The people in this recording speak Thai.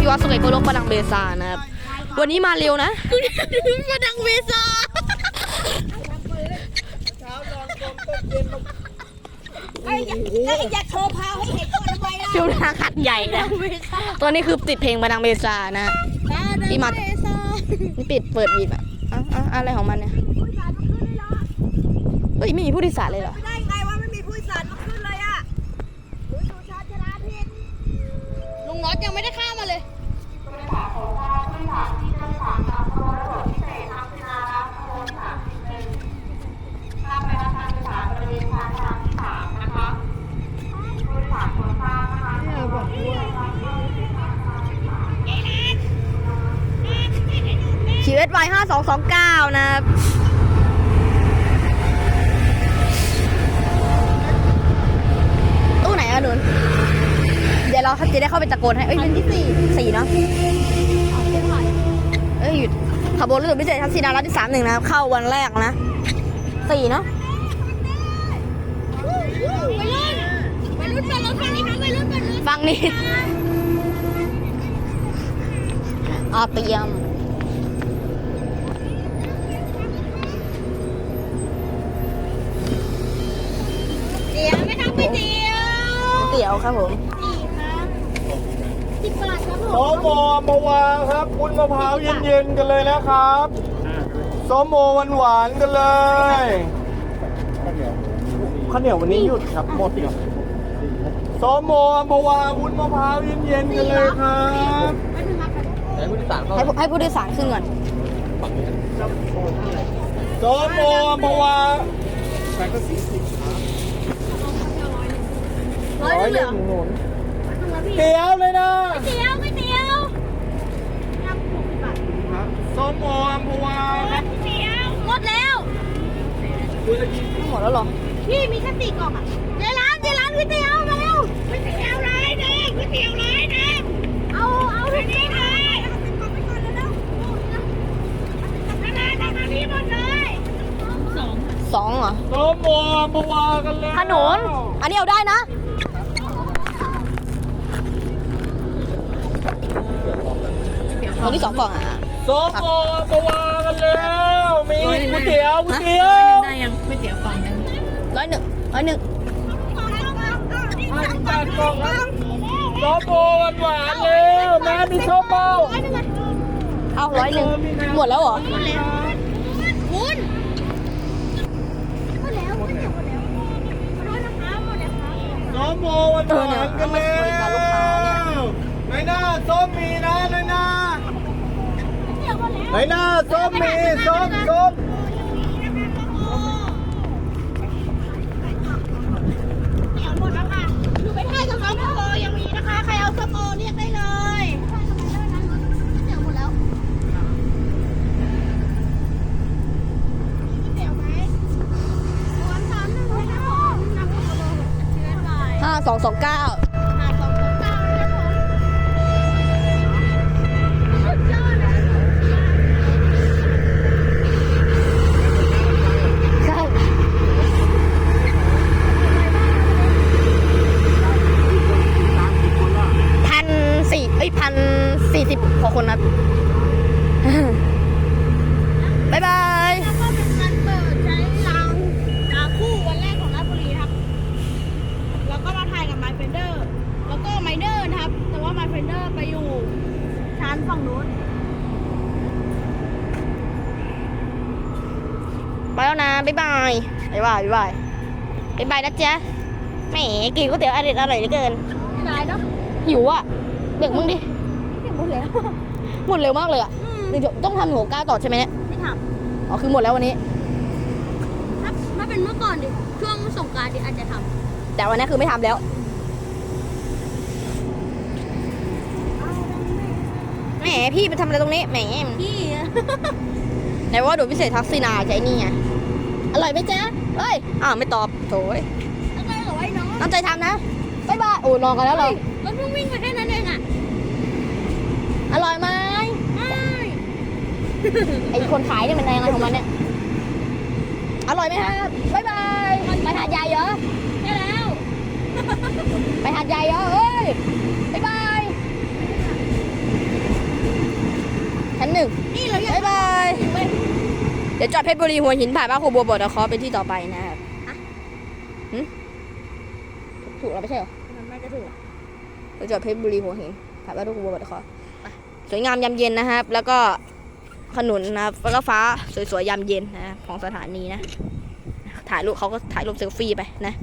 ซานะครับ วันนี้มาเร็วนะ มาดังเมษาไอ้อยากไอ้อยากโชว์พาวให้เห็นก่อนทำไมล่ะฟิวนาขัดใหญ่นะตอนนี้คือติดเพลงบานังเบซานะ พี่มัดเมษานี่ปิดเปิดวีดอะอะอะอะไรของมันเนี่ยเฮ้ยไม่มีผู้โดยสารเลยเหรอไม่ได้ไงว่าไม่มีผู้โดยสารมาขึ้นเลยอะดูชูชาติชนะพิษลุงน็อตยังไม่ได้ข้ามมาเลย ชีวิตไวห้าสองสองเก้านะครับตู้ไหนอะหนุนเดี๋ยวเราจะได้เข้าไปตะโกนให้ เอ้ยเป็นที่สี่สี่เนาะ เอ้ยหยุดขบวนรถด่วนพิเศษทักษิณารัตน์ที่สามหนึ่งนะครับเข้าวันแรกนะสี่เนาะไปรุ่นไปรุ่นไปรถคันนี้ครับไปรุ่นไปรุ่นฟังนี่อาเตรียมเดี๋ยวไม่ทำก๋วยเตี๋ยวเตี๋ยวครับผม นี่ครับสิบบาทครับผ โสมมโมมาวางครับวุ้นมะพร้าวเย็นๆกันเลยนะครับโสมโมหวานๆกันเลยข้าวเหนียววันนี้หยุดครับหมดโสมโมมาวางวุ้นมะพร้าวเย็นๆกันเลยครับให้ผู้ให้ผู้โดยสารขึ้นก่อนโสมโมมาวางร้อยหนึ่งหนุนเตี๋ยวเลยนะ เตี๋ยวก๋วยเตี๋ยวน้ำหกสิบบาท โสมโมมาวางครับเตี๋ยวหมดแล้วหมดแล้วเหรอ พี่มีแค่สี่กล่องอะเจร้านเจร้านก๋วยเตี๋ยวมาเร็วก๋วยเตี๋ยวร้อยหนึ่งก๋วยเตี๋ยวร้อยหนึ่งเอาเอาที่นี่เลยเอาสิบกล่องไปก่อนแล้วนะนานาทำนี้หมดเลยสองสองเหรอโสมโมมาวางกันเลยขนุนอันนี้เอาได้นะอันนี้สองกล่องอะโสมโมมาวางกันแล้ว มีก๋วยเตี๋ยวก๋วยเตี๋ยวร้อยหนึ่งร้อยหนึ่งห้าสิบแปดกล่องครับโสมโมหวานๆแล้วแม่มีโสมโมเอาร้อยหนึ่งหมดแล้วเหรอคุณหมดแล้วหมดแล้วหมดแล้วขอโทษนะคะหมดแล้วครับส้มโมหวานๆกันแล้วในหน้าส้มมีนะใน หน้าเดี๋ยวหมดแล้วในหน้าส้มมีส้มส้มเดี๋ยวหมดแล้วค่ะอยู่ไม่ได้กับส้มโอยังมีนะคะ ใครเอาส้มโอเรียกได้เลยเดี๋ยวหมดแล้วเดี๋ยวไหมวันสามหนึ่งเลยนะผมนับโลเชื่อใจ ห้าสองสองเก้า หาสองสองเก้าเลยนะผมสุดยอดเลย ใช่พันสี่เอ้ยพันสี่สิบกว่าคนครับ บ๊ายบาย แล้วก็เป็นการเปิดใช้รางอ่าคู่วันแรกของราชบุรีครับ แล้วก็มาถ่ายกับ My Friender แล้วก็ m i n e r นะครับ แต่ว่า My Friender ไปอยู่ชั้ นฝั่งนู้นไปแล้วนะ บ๊ายบาย บ๊ายบาย บ๊ายบาย บ๊ายบายนะจ๊ะแหมกินก๋วยเตี๋ยวอร่อยอร่อยเหลือเกินไม่ได้เนาะหิวอะเด็กมึงดิ เก็บหมดแล้ว หมดเร็วมากเลยอะอืม เดี๋ยวต้องทำหัวก้าวต่อใช่ไหมเนี่ย ไม่ทอ๋อ คือหมดแล้ววันนี้ำถ้าถ้าเป็นเมื่อก่อนดิ ช่วงสงกรารดิอาจจะทแต่วันนี้คือไม่ทำแล้ว แหมพี่ไปทำอะไรตรงนี้แหมำพี่ไหนว่าดูพิเศษทักษิณาใช่นี่ไงอร่อยไหมจ๊ะเอ้ยอ้าวไม่ตอบโถยแล้วก็เหลือไว้น้องตั้งใจทำนะบ๊ายบายโอ้ยนอนกันแล้วเหรอรถเพิ่งวิ่งไปแค่นั้นเองอะอร่อยไหมไม่ไอคนขายเนี่ยมันยังไงของมันเนี่ยอร่อยไหมครับบ๊ายบายไปหาดใหญ่เหรอใช่แล้ว ไปหาดใหญ่เหรอเอ้ยบ๊ายบาย นึ่ง นี่เรายัง บ๊ายบาย เดี๋ยวจอดเพชรบุรีหัวหินผ่านบ้านครูบัวบดคอเป็นที่ต่อไปนะครับหึถูกแล้วไม่ใช่เหรอมันไม่จะถูกเดี๋ยวจอดเพชรบุรีหัวหินผ่านบ้านครูบัวบดคอสวยงามยามเย็นนะครับ แล้วก็ขนุนนะครับแล้วก็ฟ้าสวยๆยามเย็นนะครับของสถานีนะ ถ่ายรูปเขาก็ถ่ายรูปเซลฟี่ไปนะ